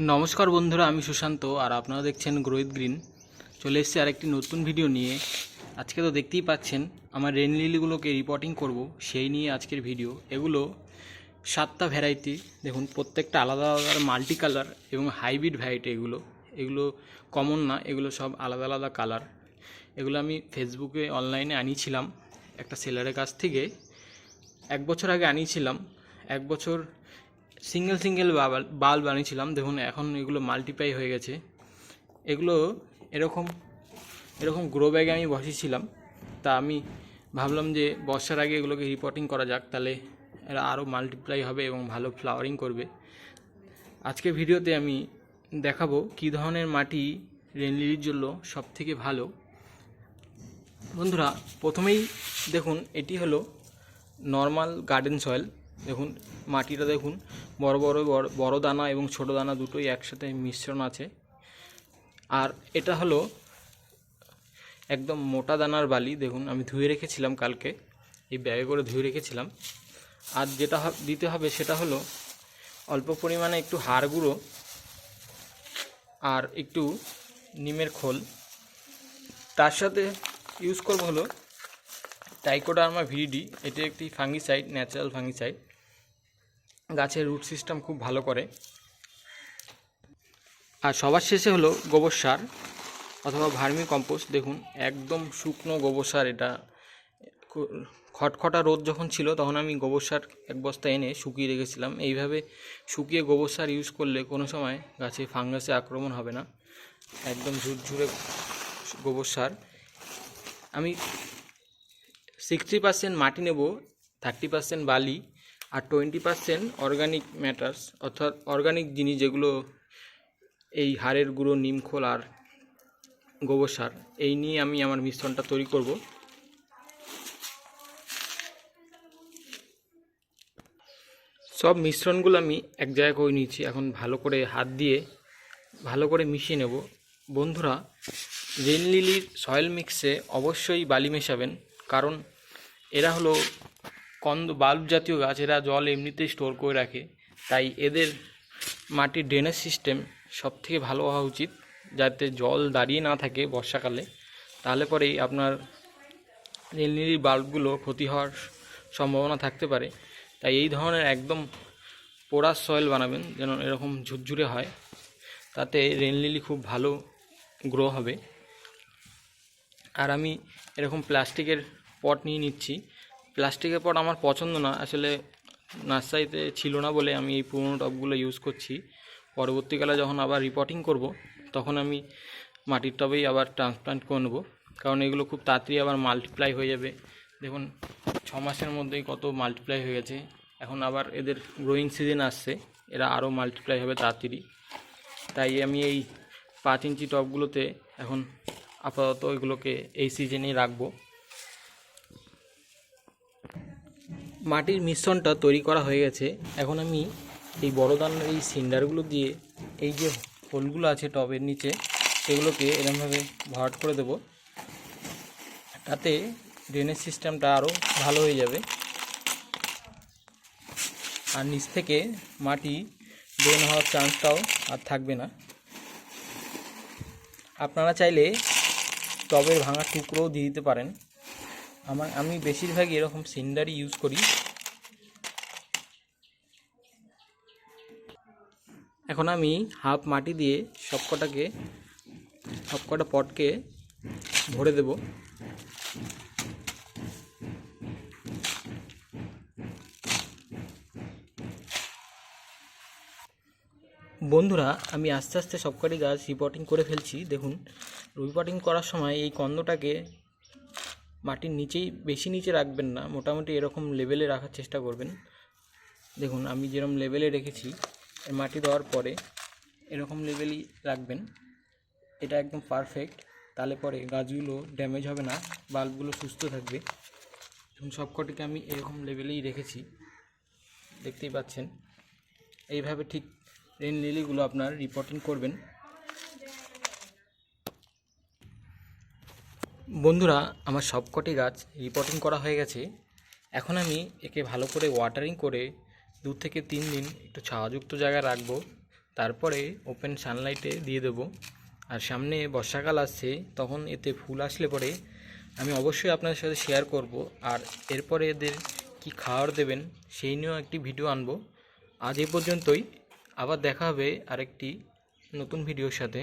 নমস্কার বন্ধুরা, আমি সুশান্ত আর আপনারা দেখছেন গ্রোহিত গ্রিন। চলে এসেছি আরেকটি নতুন ভিডিও নিয়ে। আজকে তো দেখতেই পাচ্ছেন, আমার রেন লিলিগুলোকে রিপোর্টিং করব সেই নিয়ে আজকের ভিডিও। এগুলো সাতটা ভ্যারাইটি দেখুন, প্রত্যেকটা আলাদা আলাদা মাল্টি কালার এবং হাইব্রিড ভ্যারাইটি এগুলো। এগুলো কমন না, এগুলো সব আলাদা আলাদা কালার এগুলো আমি ফেসবুকে অনলাইনে আনিয়েছিলাম, একটা সেলারের কাছ থেকে। এক বছর আগে আনিয়েছিলাম, এক বছর সিঙ্গেল সিঙ্গেল বাল্ব বানিয়েছিলাম। দেখুন, এখন এগুলো মাল্টিপ্লাই হয়ে গেছে। এগুলো এরকম এরকম গ্রো ব্যাগে আমি বসেছিলাম তা আমি ভাবলাম যে বর্ষার আগে এগুলোকে রিপোর্টিং করা যাক, তাহলে এরা আরও মাল্টিপ্লাই হবে এবং ভালো ফ্লাওয়ারিং করবে। আজকের ভিডিওতে আমি দেখাবো কী ধরনের মাটি রেনলিলির জন্য সব থেকে ভালো। বন্ধুরা, প্রথমেই দেখুন, এটি হলো নর্মাল গার্ডেন সয়েল দেখুন, মাটিটা দেখুন, বড় বড় বড় দানা এবং ছোট দানা দুটোই একসাথে মিশ্রণ আছে। আর এটা হলো একদম মোটা দানার বালি, দেখুন, আমি ধুয়ে রেখেছিলাম কালকে, এই ব্যাগে করে ধুয়ে রেখেছিলাম। আর যেটা দিতে হবে সেটা হলো অল্প পরিমাণে একটু হাড় গুঁড়ো আর একটু নিমের খোল। তার সাথে ইউজ করব হলো টাইকোডার্মা ভিডি এটি একটি ফাঙ্গিসাইড ন্যাচারাল ফাঙ্গিসাইড গাছের রুট সিস্টেম খুব ভালো করে। আর সবার শেষে হলো গোবর সার অথবা ভার্মি কম্পোস্ট। দেখুন, একদম শুকনো গোবর সার এটা। খটখটা রোদ যখন ছিল, তখন আমি গোবর সার এক বস্তা এনে শুকিয়ে রেখেছিলাম। এইভাবে শুকিয়ে গোবর সার ইউজ করলে কোনো সময় গাছে ফাঙ্গাসে আক্রমণ হবে না। একদম ঝুরঝুরে গোবর সার। আমি সিক্সটি পার্সেন্ট মাটি নেব থার্টি পার্সেন্ট বালি আর টোয়েন্টি পার্সেন্ট অর্গানিক ম্যাটার্স অর্থাৎ অর্গানিক জিনিস যেগুলো এই হাড়ের গুঁড়ো নিমখোল আর গোবর সার, এই নিয়ে আমি আমার মিশ্রণটা তৈরি করব। সব মিশ্রণগুলো আমি এক জায়গায় করে নিয়েছি, এখন ভালো করে হাত দিয়ে ভালো করে মিশিয়ে নেব। বন্ধুরা রেন লিলির সয়েল মিক্সে অবশ্যই বালি মেশাবেন, কারণ এরা হলো কন্দ, বাল্ব জাতীয় গাছ, এরা জল এমনিতেই স্টোর করে রাখে। তাই এদের মাটির ড্রেনেজ সিস্টেম সব থেকে ভালো হওয়া উচিত। যাতে জল দাঁড়িয়ে না থাকে বর্ষাকালে, তাহলে পরেই আপনার রেলনিলির বাল্বগুলো ক্ষতি হওয়ার সম্ভাবনা থাকতে পারে। তাই এই ধরনের একদম পোড়া সয়েল বানাবেন, যেন এরকম ঝুরঝুরে হয়। তাতে রেনলিলি খুব ভালো গ্রো হবে। আর আমি এরকম প্লাস্টিকের পট নিয়ে নিচ্ছি। প্লাস্টিকের পট আমার পছন্দ না। আসলে নার্সারিতে ছিল না বলে আমি এই পুরোনো টবগুলো ইউজ করছি। পরবর্তীকালে যখন আবার রিপোর্টিং করব, তখন আমি মাটির টবেই আবার ট্রান্সপ্লান্ট করে নেব। কারণ এগুলো খুব তাড়াতাড়ি আবার মাল্টিপ্লাই হয়ে যাবে। দেখুন, ছ মাসের মধ্যেই কত মাল্টিপ্লাই হয়ে গেছে। এখন আবার এদের গ্রোয়িং সিজন আসছে। এরা আরও মাল্টিপ্লাই হবে তাড়াতাড়ি। তাই আমি এই পাঁচ ইঞ্চি টবগুলোতে এখন আপাতত এগুলোকে এই সিজনেই রাখব। মাটির মিশ্রণটা তৈরি করা হয়ে গেছে। এখন আমি এই বড় দানার এই সিন্ডারগুলো দিয়ে এই যে হোলগুলো আছে টবের নিচে, সেগুলোকে এরকমভাবে ভরাট করে দেব। তাতে ড্রেনেজ সিস্টেমটা আরও ভালো হয়ে যাবে। আর নিচ থেকে মাটি ড্রেন হওয়ার চান্সটাও আর থাকবে না। আপনারা চাইলে টবের ভাঙা টুকরোও দিয়ে দিতে পারেন। আমার, আমি বেশিরভাগই এরকম সিন্ডারই ইউজ করি। এখন আমি হাফ মাটি দিয়ে সবকটাকে, সবকটা পটকে ভরে দেব। বন্ধুরা, আমি আস্তে আস্তে সবকটি গাছ রিপোর্টিং করে ফেলছি। দেখুন রিপোর্টিং করার সময় এই কন্দটাকে মাটির নিচেই, বেশি নিচে রাখবেন না, মোটামুটি এরকম লেভেলে রাখার চেষ্টা করবেন। দেখুন, আমি যেরকম লেভেলে রেখেছি মাটি দেওয়ার পরে এরকম লেভেলই রাখবেন। এটা একদম পারফেক্ট তাহলে পরে গাছগুলো ড্যামেজ হবে না, বাল্বগুলো সুস্থ থাকবে। এবং সবকটিকে আমি এরকম লেভেলেই রেখেছি। দেখতেই পাচ্ছেন। এইভাবে ঠিক রেন লিলিগুলো আপনার রিপোর্টিং করবেন। বন্ধুরা, আমার সবকটি গাছ রিপোর্টিং করা হয়ে গেছে। এখন আমি একে ভালো করে ওয়াটারিং করে দু থেকে তিন দিন একটু ছাওয়াযুক্ত জায়গায় রাখব। তারপরে ওপেন সানলাইটে দিয়ে দেবো। আর সামনে বর্ষাকাল আসছে, তখন এতে ফুল আসলে পরে আমি অবশ্যই আপনাদের সাথে শেয়ার করব। আর এরপরে এদের কি খাবার দেবেন, সেই নিয়েও একটি ভিডিও আনব। আজ এই পর্যন্তই। আবার দেখা হবে আরেকটি নতুন ভিডিওর সাথে।